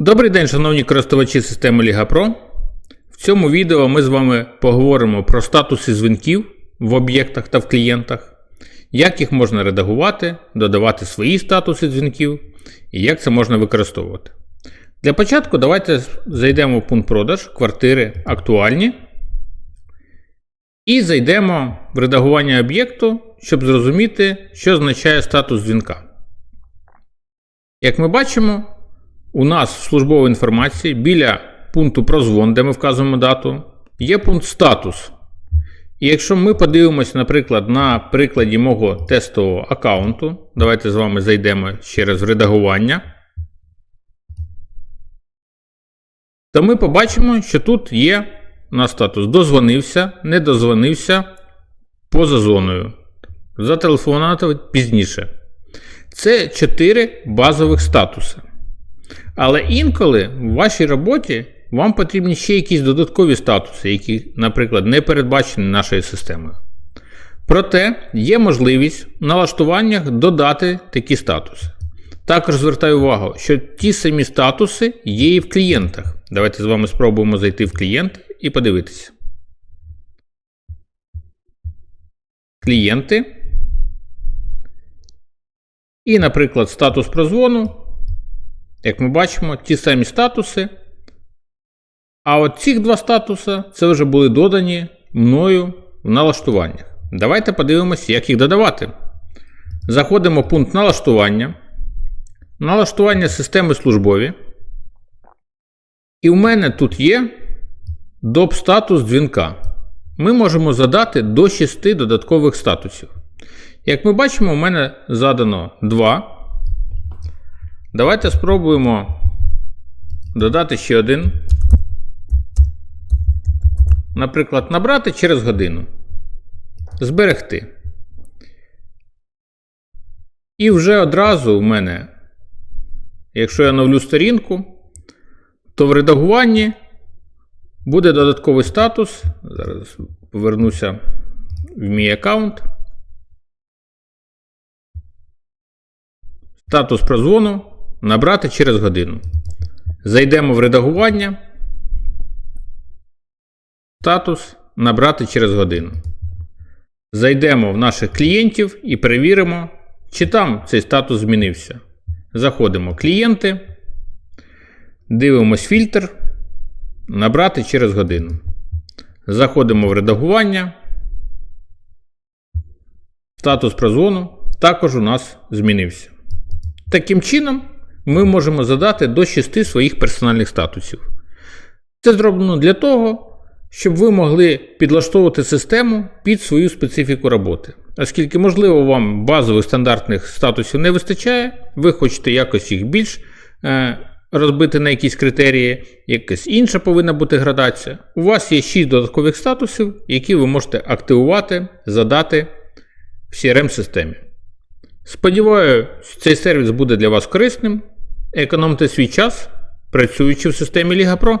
Добрий день, шановні користувачі системи Liga Pro. В цьому відео ми з вами поговоримо про статуси дзвінків в об'єктах та в клієнтах, як їх можна редагувати, додавати свої статуси дзвінків і як це можна використовувати. Для початку давайте зайдемо в пункт продаж квартири актуальні і зайдемо в редагування об'єкту, щоб зрозуміти, що означає статус дзвінка. Як ми бачимо, у нас в службовій інформації біля пункту прозвон, де ми вказуємо дату, є пункт статус. І якщо ми подивимося, наприклад, на прикладі мого тестового аккаунту, давайте з вами зайдемо ще раз в редагування, то ми побачимо, що тут є у нас статус дозвонився, не дозвонився поза зоною. Зателефонувати пізніше. Це 4 базових статуси. Але інколи в вашій роботі вам потрібні ще якісь додаткові статуси, які, наприклад, не передбачені нашою системою. Проте є можливість в налаштуваннях додати такі статуси. Також звертаю увагу, що ті самі статуси є і в клієнтах. Давайте з вами спробуємо зайти в клієнт і подивитися. Клієнти. І, наприклад, статус прозвону. Як ми бачимо, ті самі статуси. А от ці два статуси це вже були додані мною в налаштуваннях. Давайте подивимося, як їх додавати. Заходимо в пункт налаштування. Налаштування системи службові. І в мене тут є доп статус дзвінка. Ми можемо задати до 6 додаткових статусів. Як ми бачимо, у мене задано 2. Давайте спробуємо додати ще один. Наприклад, набрати через годину. Зберегти. І вже одразу у мене, якщо я новлю сторінку, то в редагуванні буде додатковий статус. Зараз повернуся в мій аккаунт. Статус прозвону набрати через годину. Зайдемо в редагування. Статус набрати через годину. Зайдемо в наших клієнтів і перевіримо, чи там цей статус змінився. Заходимо клієнти. Дивимось фільтр. Набрати через годину. Заходимо в редагування. Статус прозвону також у нас змінився. Таким чином, ми можемо задати до 6 своїх персональних статусів. Це зроблено для того, щоб ви могли підлаштовувати систему під свою специфіку роботи. Оскільки, можливо, вам базових стандартних статусів не вистачає, ви хочете якось їх більш е, розбити на якісь критерії, якась інша повинна бути градація. У вас є 6 додаткових статусів, які ви можете активувати, задати в CRM-системі. Сподіваюся, цей сервіс буде для вас корисним. Економте свій час, працюючи в системі Ліга Pro.